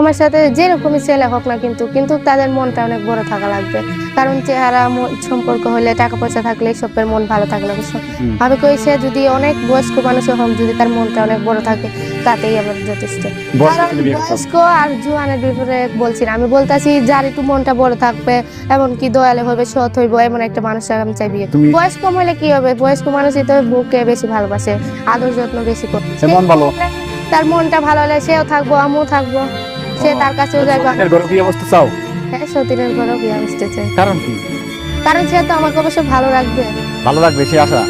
আমার সাথে যেরকমই ছেলে হোক না কিন্তু কিন্তু তাদের মনটা অনেক বড় থাকা লাগবে। কারণ চেহারা সম্পর্ক হলে টাকা পয়সা থাকলে সবের মন ভালো থাকলে। আমি কই সে যদি অনেক বয়স্ক মানুষ হোক যদি তার মনটা অনেক বড় থাকে তাতেই আমার যথেষ্ট। বয়স্ক কারণ। বয়স্ক আর জোয়ানের ব্যাপারে বলছি না আমি বলতেছি যার একটু মনটা বড় থাকবে এমনকি দয়ালু হবে সৎ হইব এমন একটা মানুষ আমি চাই বিয়ে বয়স্ক হলে কি হবে? বয়স্ক মানুষই তো বুকে বেশি ভালোবাসে আদর যত্ন বেশি মন ভালো? তার মনটা ভালো হলে সেও থাকব আমিও থাকব। সে তার কাছেও যাবে সতীনের ঘরে বিয়ে বসতে চাও? হ্যাঁ সতীনের ঘরেও বিয়ে চাই। কারণ কি? কারণ সে তো আমাকে অবশ্য ভালো রাখবে। ভালো লাগবে সে আশা।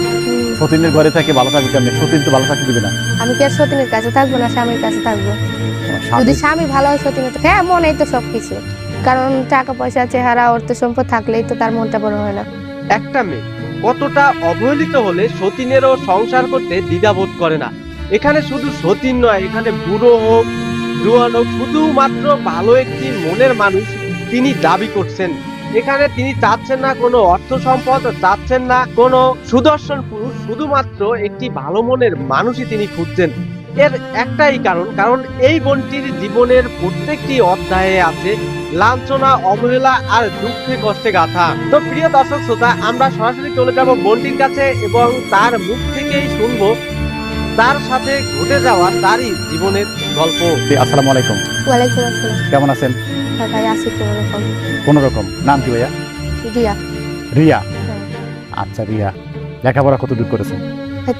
সতীনের ঘরে থেকে ভালো থাকবে কেমনি? সতীন তো ভালো থাকতে দিবে না। আমি কি আর সতীনের কাছে থাকব না স্বামীর কাছে থাকব? যদি স্বামী ভালো হয় সতীনের তো হ্যাঁ মনেই তো সবকিছু। কারণ টাকা পয়সা চেহারা অর্থ সম্পদ থাকলেই তো তার মনটা বড় হয় না। একটা মেয়ে কতটা অবহেলিত হলে সতীনেরও সংসার করতে দ্বিধাবোধ করে না। এখানে শুধু সতীন নয় এখানে বুড়ো হোক হোক শুধুমাত্র ভালো একটি মনের মানুষ তিনি দাবি করছেন। এখানে তিনি চাচ্ছেন না কোনো অর্থ সম্পদ, চাচ্ছেন না কোনো সুদর্শন পুরুষ, শুধুমাত্র একটি ভালো মনের মানুষই তিনি খুঁজছেন। এর একটাই কারণ কারণ এই বোনটির জীবনের প্রত্যেকটি অধ্যায়ে আছে লাঞ্ছনা, অবহেলা আর দুঃখে কষ্টে গাথা। তো প্রিয় দর্শক শ্রোতা, আমরা সরাসরি চলে যাব বোনটির কাছে এবং তার মুখ থেকেই শুনব তার সাথে ঘটে যাওয়া তারই জীবনের গল্প। আসসালামু আলাইকুম। ওয়ালাইকুম আসসালাম। কেমন আছেন? হ্যাঁ ভাই আসি কোনো রকম কোন রকম। নাম কি ভাইয়া? দিয়া রিয়া? হ্যাঁ। আচ্ছা রিয়া। লেখাপড়া কত দূর করেছে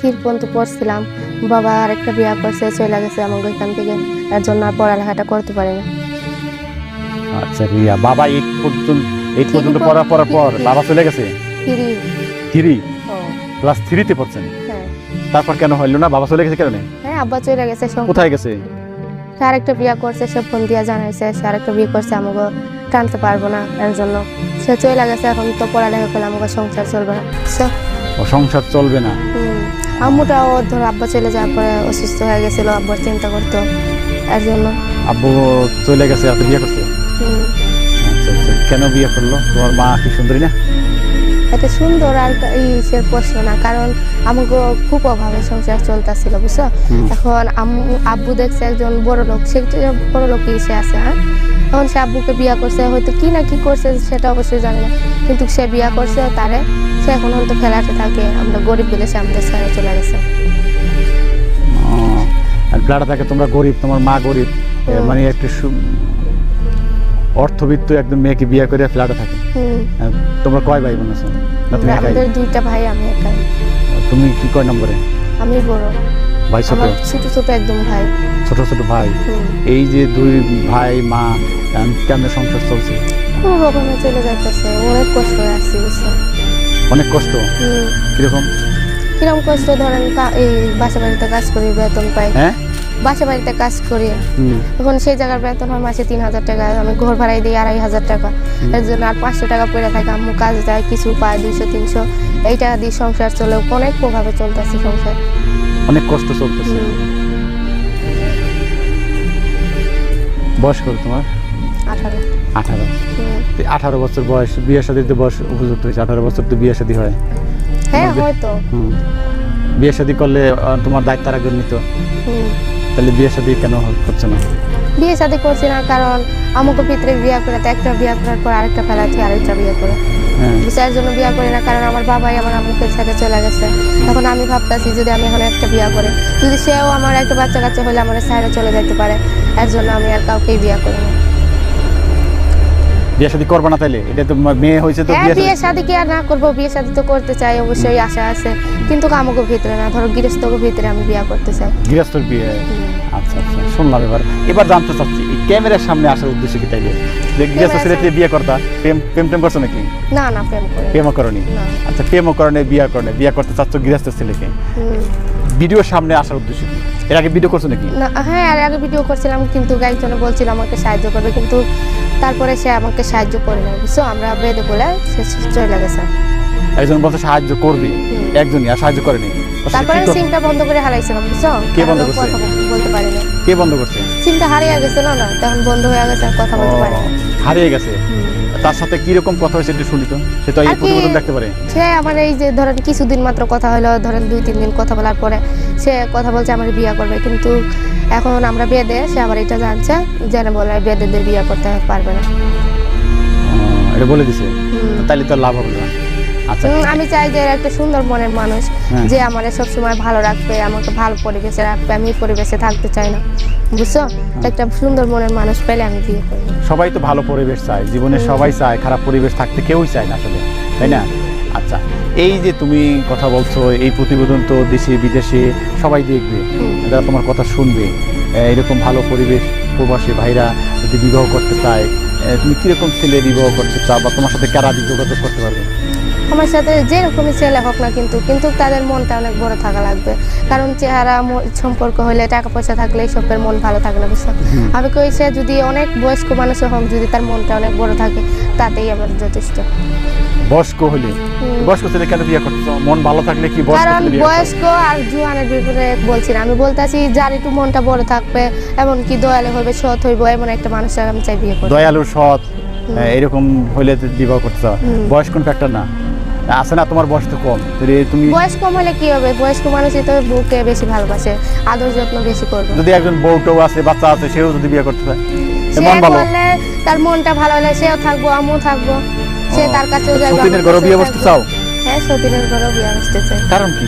থির পর্যন্ত পড়ছিলাম। বাবা আরেকটা বিয়া করছে চলে গেছে আমাকে থেকে। এর জন্য আর পড়ালেখাটা করতে পারি না। আচ্ছা রিয়া। বাবা এইট পর্যন্ত এইট পর্যন্ত পর- পড়ার পড়ার পর। বাবা চলে গেছে? ফিরি থ্রি ক্লাস থ্রিতে পড়ছেন? হ্যাঁ। তারপর কেন হইল না? বাবা চলে গেছে কেন? হ্যাঁ আব্বা চলে গেছে কোথায় গেছে? সে আরেকটা বিয়া করছে সে ফোন দিয়ে জানাইছে সে আরেকটা বিয়ে করছে আমাকে টানতে পারব না এর জন্য। সে চলে গেছে এখন তো পড়ালেখা করলে আমাকে সংসার চলবে না। সংসার চলবে না? আম্মুটাও ধর আব্বা চলে যাওয়ার পরে অসুস্থ হয়ে গেছিল আব্বার চিন্তা করতো এর জন্য। আব্বু চলে গেছে তো বিয়ে করছে? আচ্ছা আচ্ছা। কেন বিয়ে করল? তোমার মা কি সুন্দরী না? এটা সুন্দর আর সে প্রশ্ন না কারণ আমাকে খুব অভাবে সংসার চলতেছিল বুঝছ? এখন আব্বু দেখছে একজন বড় লোক সে বড় লোক সে আছে হ্যাঁ? তখন সে আব্বুকে বিয়া করছে হয়তো কি না কি করছে সেটা অবশ্যই জানি না। কিন্তু সে বিয়া করছে তারে সে এখন হয়তো ফেলাতে থাকে আমরা গরিব বলে সে আমাদের ছেড়ে চলে গেছে। আর ব্লাডা থাকে তোমরা গরিব তোমার মা গরিব মানে একটু অর্থবিত্ত একদম মেয়েকে বিয়ে করে ফ্ল্যাটে থাকে। তোমরা কয় ভাই বোন আছো? না তুমি একাই? দুইটা ভাই আমি একাই। তুমি কি কয় নম্বরে? আমি বড়। ভাই ছোট? ছোট ছোট একদম ভাই। ছোট ছোট ভাই? এই যে দুই ভাই মা কেমনে সংসার চলছে? কোনো রকমে চলে যাইতেছে অনেক কষ্ট হয়ে বুঝছ? অনেক কষ্ট? হুম। কীরকম কষ্ট? ধরেন কা- এই বাসা বাড়িতে কাজ করি বেতন পাই। হ্যাঁ? বাসা বাড়িতে কাজ করি। এখন সেই জায়গার বেতন হয় মাসে তিন হাজার টাকা আমি ঘর ভাড়াই দিই আড়াই হাজার টাকা। এর জন্য আর পাঁচশো টাকা পড়ে থাকে আম্মু কাজ যায় কিছু পায় দুইশো তিনশো। এই টাকা দিয়ে সংসার চলে অনেক প্রভাবে চলতেছে সংসার। অনেক কষ্ট চলতেছে। বয়স কত তোমার? আঠারো। আঠারো। আঠারো বছর বয়স বিয়ে শাদির তো বয়স উপযুক্ত হয়েছে আঠারো বছর তো বিয়ে শাদী হয়। হ্যাঁ হয়তো। বিয়ে শাদী করলে তোমার দায়িত্ব আর একজন নিত। তাহলে বিয়ে শাদী কেন হচ্ছে না? বিয়ে শাদী করছি না কারণ আমাকে পিতরে বিয়ে করে একটা বিয়ে করার পর আরেকটা ফেলা থেকে আরেকটা বিয়ে করে। হ্যাঁ। বিচার জন্য বিয়ে করি না কারণ আমার বাবাই আমার আম্মুকে সাথে চলে গেছে। তখন আমি ভাবতাছি যদি আমি এখন একটা বিয়ে করি যদি সেও আমার একটা বাচ্চা কাচ্চা হলে আমার সাইডে চলে যেতে পারে এর জন্য আমি আর কাউকেই বিয়ে করি না। বিয়ে শাদী করবে না তাইলে? এটা তো মেয়ে হয়েছে তো হ্যাঁ বিয়ে শাদী কি আর না করব? বিয়ে শাদী তো করতে চাই অবশ্যই আশা আছে। কিন্তু আমাকে ভিতরে না ধরো গৃহস্থকে ভিতরে আমি বিয়ে করতে চাই। গৃহস্থর বিয়ে? আচ্ছা আচ্ছা শুনলাম এবার। এবার জানতে চাচ্ছি এই ক্যামেরার সামনে আসার উদ্দেশ্য কি তাইলে? যে গৃহস্থ ছেলে দিয়ে বিয়ে করতা প্রেম প্রেম টেম করছ নাকি? না না প্রেম করে প্রেমও করনি? না। আচ্ছা প্রেম করনে বিয়ে করনে। বিয়ে করতে চাচ্ছ গৃহস্থ ছেলেকে। হুম। ভিডিওর সামনে আসার উদ্দেশ্য কি? এর আগে ভিডিও করছ নাকি? না হ্যাঁ এর আগে ভিডিও করছিলাম, কিন্তু একজনে বলছিল আমাকে সাহায্য করবে, কিন্তু তারপরে সে আমাকে সাহায্য করে না বুঝছ? আমরা বেদে বলে সে চলে গেছে। একজন বলছে সাহায্য করবে। একজনই আর সাহায্য করেনি। তারপরে সিমটা বন্ধ করে হারাইছিলাম বুঝছ? কে বন্ধ করছে? বলতে পারি না। কে বন্ধ করছে? সিমটা হারিয়ে গেছিল না তখন বন্ধ হয়ে গেছে আর কথা বলতে পারি না। হারিয়ে গেছে? তার সাথে কি রকম কথা হয়েছে একটু শুনি তো। সে তো এই প্রতিবেদন দেখতে পারে। সে আমার এই যে ধরেন কিছুদিন মাত্র কথা হলো ধরেন দুই তিন দিন কথা বলার পরে সে কথা বলছে আমার বিয়ে করবে কিন্তু এখন আমরা বেদে সে আবার এটা জানছে জেনে বলে বেদেদের বিয়ে করতে পারবে না। এটা বলে দিছে। তাইলে তো লাভ হবে না। আমি চাই যে একটা সুন্দর মনের মানুষ হ্যাঁ। যে আমার সবসময় ভালো রাখবে আমাকে ভালো পরিবেশে রাখবে আমি পরিবেশে থাকতে চাই না। বুঝছ? একটা সুন্দর মনের মানুষ পেলে আমি বিয়ে করব। সবাই তো ভালো পরিবেশ চায় জীবনে সবাই চায় খারাপ পরিবেশ থাকতে কেউই চায় না আসলে তাই না? আচ্ছা এই যে তুমি কথা বলছো এই প্রতিবেদন তো দেশে বিদেশে সবাই দেখবে। যারা তোমার কথা শুনবে এরকম ভালো পরিবেশ প্রবাসী ভাইরা যদি বিবাহ করতে চায় তুমি কীরকম ছেলে বিবাহ করতে চাও বা তোমার সাথে কারা যোগাযোগ করতে পারবে? আমার সাথে যেরকমই ছেলে হোক না কিন্তু কিন্তু তাদের মনটা অনেক বড় থাকা লাগবে। কারণ চেহারা সম্পর্ক হলে টাকা পয়সা থাকলে সবের মন ভালো থাকে না বুঝছ। আমি কইছে যদি অনেক বয়স্ক মানুষ হোক যদি তার মনটা অনেক বড় থাকে তাতেই আমার যথেষ্ট। বয়স্ক হলে বয়স্ক ছেলে কেন বিয়ে করতে মন ভালো থাকলে কি বয়স্ক কারণ বয়স্ক আর জুয়ানের বিপরীতে বলছি না। আমি বলতেছি যার একটু মনটা বড় থাকবে এমনকি দয়ালু হবে সৎ হইব এমন একটা মানুষের আমি চাই বিয়ে করতে। দয়ালু সৎ এরকম হইলে বিবাহ করতে। বয়স কোন ফ্যাক্টর না? আছে না তোমার বয়স তো কম। তুমি বয়স কম হলে কি হবে? বয়স্ক মানুষই তো বউকে বেশি ভালোবাসে আদর যত্ন বেশি করবে। যদি একজন বউটাও আছে বাচ্চা আছে সেও যদি বিয়ে করতে চায় মন ভালো। তার মনটা ভালো হলে সেও থাকব আমিও থাকব। সে তার কাছেও যাবে সতীনের ঘরে বিয়ে বসতে। চাও? হ্যাঁ সতীনের ঘরেও বিয়ে বসতে চাই। কারণ কি?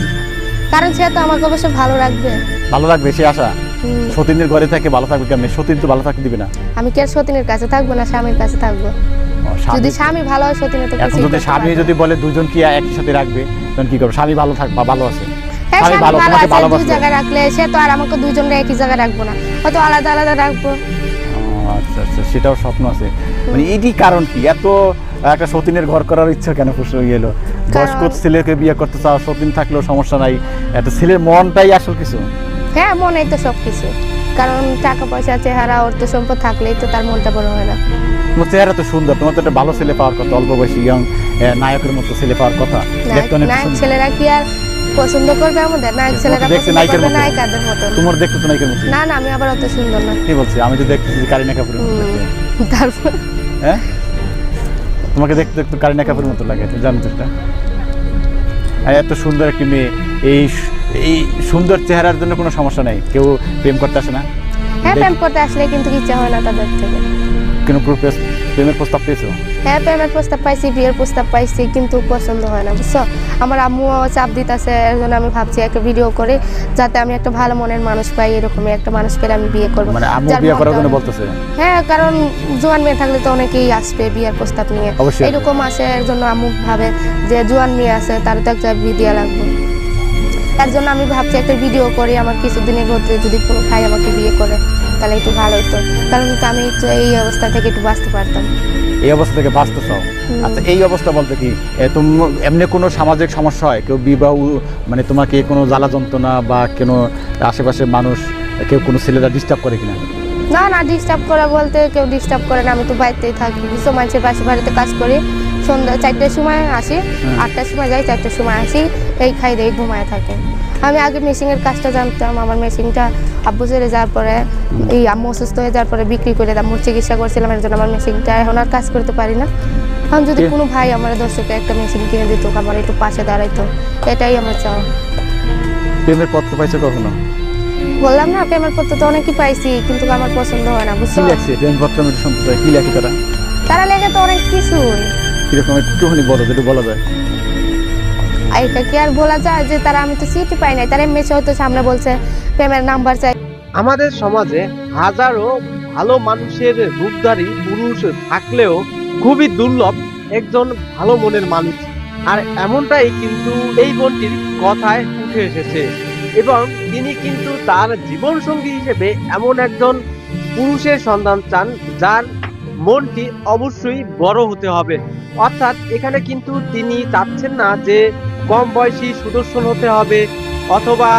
কারণ সে তো আমাকে অবশ্য ভালো রাখবে। ভালো লাগবে সে আশা। সতীনের ঘরে থেকে ভালো থাকবে কেমন? সতীন তো ভালো থাকতে দিবে না। আমি কি আর সতীনের কাছে থাকব না স্বামীর কাছে থাকব? যদি স্বামী ভালো হয় তো এখন যদি স্বামী যদি বলে দুজন কি রাখবে তখন কি করবে? স্বামী ভালো থাকবা ভালো আছে। হ্যাঁ স্বামী ভালো, তোমাকে দুই জায়গায় রাখলে সে তো আর আমাকে একই জায়গায় রাখব না। হয়তো আলাদা আলাদা রাখব। আচ্ছা আচ্ছা সেটাও স্বপ্ন আছে। মানে এটি কারণ কি? এত একটা সতীনের ঘর করার ইচ্ছা কেন খুশি হয়ে গেলো বয়স্ক ছেলেকে বিয়ে করতে চাও সতীন থাকলেও সমস্যা নাই। একটা ছেলের মনটাই আসল কিছু? হ্যাঁ মনেই তো সব কিছু কারণ টাকা পয়সা চেহারা অর্থ সম্পদ থাকলেই তো তার মনটা বড় হয় না। তোমার চেহারা তো সুন্দর তোমার তো একটা ভালো ছেলে পাওয়ার কথা অল্প বয়সী ইয়ং নায়কের মতো ছেলে পাওয়ার কথা। নায়ক ছেলেরা কি আর পছন্দ করবে আমাদের? নায়ক ছেলেরা দেখতে পছন্দ নায়িকার করবে মতো। নায়িকাদের তোমার দেখতে তো নায়কের মতো না না আমি আবার অত সুন্দর না। কি বলছি? আমি তো দেখতেছি কারিনা কাপুরের মতো তারপর? হ্যাঁ? তোমাকে দেখতে দেখতে কারিনা কাপুরের মতো লাগে জানো তো এটা এত সুন্দর একটি মেয়ে এই এই সুন্দর চেহারার জন্য কোনো সমস্যা নাই। কেউ প্রেম করতে আসে না। হ্যাঁ প্রেম করতে আসলে কিন্তু ইচ্ছা হয় না তাদের থেকে। কোনো প্রেমের প্রস্তাব পেয়েছ? হ্যাঁ প্রেমের প্রস্তাব পাইছি বিয়ের প্রস্তাব পাইছি কিন্তু পছন্দ হয় না বুঝছ? আমার আম্মুও চাপ দিতেছে এর জন্য আমি ভাবছি একটা ভিডিও করে যাতে আমি একটা ভালো মনের মানুষ পাই এরকমই একটা মানুষ পেলে আমি বিয়ে করব। মানে আম্মু বিয়ে করার জন্য বলতেছে? হ্যাঁ কারণ জোয়ান মেয়ে থাকলে তো অনেকেই আসবে বিয়ের প্রস্তাব নিয়ে। এরকম আসে এর জন্য আম্মু ভাবে যে জোয়ান মেয়ে আছে তার তো একটা বিয়ে দেওয়া লাগবে। তার জন্য আমি ভাবছি একটা ভিডিও করি আমার কিছুদিনের মধ্যে যদি কোনো ভাই আমাকে বিয়ে করে তাহলে একটু ভালো হতো কারণ তো আমি একটু এই অবস্থা থেকে একটু বাঁচতে পারতাম। এই অবস্থা থেকে বাঁচতে চাও আচ্ছা এই অবস্থা বলতে কি তোম- এমনি কোনো সামাজিক সমস্যা হয়? কেউ বিবাহ মানে তোমাকে কোনো জ্বালা যন্ত্রণা বা কোনো আশেপাশের মানুষ কেউ কোনো ছেলেরা ডিস্টার্ব করে কিনা? না না ডিস্টার্ব করা বলতে কেউ ডিস্টার্ব করে না। আমি তো বাড়িতেই থাকি। কিছু মানুষের পাশে বাড়িতে কাজ করি। সন্ধ্যা চারটের সময় আসি আটটার সময় যাই চারটের সময় আসি এই খাই দেই ঘুমায় থাকে। আমি আগে মেশিনের কাজটা জানতাম আমার মেশিনটা আব্বু ছেড়ে যাওয়ার পরে এই আম্মু অসুস্থ হয়ে যাওয়ার পরে বিক্রি করে আম্মুর চিকিৎসা করছিলাম এর জন্য আমার মেশিনটা এখন আর কাজ করতে পারি না। এখন যদি কোনো ভাই আমার দর্শকে একটা মেশিন কিনে দিত আমার একটু পাশে দাঁড়াইতো এটাই আমার চাওয়া। প্রেমের পত্র পাইছো কখনো? বললাম না প্রেমের পত্র তো অনেকই পাইছি কিন্তু আমার পছন্দ হয় না কি বুঝছ লেখছে পত্র কি লেখে তারা? তারা লেগে তো অনেক কিছুই। কীরকম একটুখানি বলো যেটা বলা যায়। আর এটা কি আর বলা যায় যে তারা আমি তো সিটি পাই নাই? তারা এমনি হয়তো সামনে বলছে প্রেমের নাম্বার চাই। আমাদের সমাজে হাজারো ভালো মানুষের রূপধারী পুরুষ থাকলেও খুবই দুর্লভ একজন ভালো মনের মানুষ। আর এমনটাই কিন্তু এই বোনটির কথায় উঠে এসেছে। এবং তিনি কিন্তু তার জীবন সঙ্গী হিসেবে এমন একজন পুরুষের সন্ধান চান যার মনটি অবশ্যই বড় হতে হবে। অর্থাৎ এখানে কিন্তু তিনি চাচ্ছেন না যে কম বয়সী সুদর্শন হতে হবে অথবা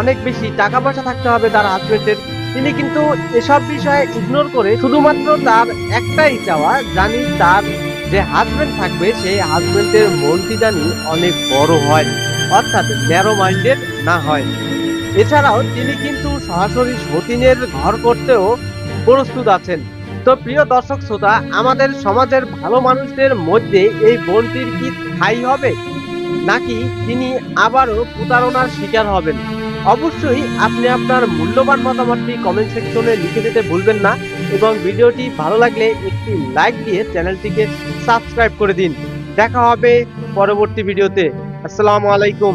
অনেক বেশি টাকা পয়সা থাকতে হবে তার হাজবেন্ডের তিনি কিন্তু এসব বিষয়ে ইগনোর করে শুধুমাত্র তার একটাই চাওয়া, জানি তার যে হাজবেন্ড থাকবে, সেই হাজবেন্ডের মনটি জানি অনেক বড় হয়, অর্থাৎ ন্যারো মাইন্ডেড না হয়। এছাড়াও তিনি কিন্তু সরাসরি সতীনের ঘর করতেও প্রস্তুত আছেন। তো প্রিয় দর্শক শ্রোতা, আমাদের সমাজের ভালো মানুষদের মধ্যে এই বোনটির কি ঠাই হবে? নাকি তিনি আবারও প্রতারণার শিকার হবেন? অবশ্যই আপনি আপনার মূল্যবান মতামতটি কমেন্ট সেকশনে লিখে দিতে ভুলবেন না এবং ভিডিওটি ভালো লাগলে একটি লাইক দিয়ে চ্যানেলটিকে সাবস্ক্রাইব করে দিন। দেখা হবে পরবর্তী ভিডিওতে। আসসালামু আলাইকুম।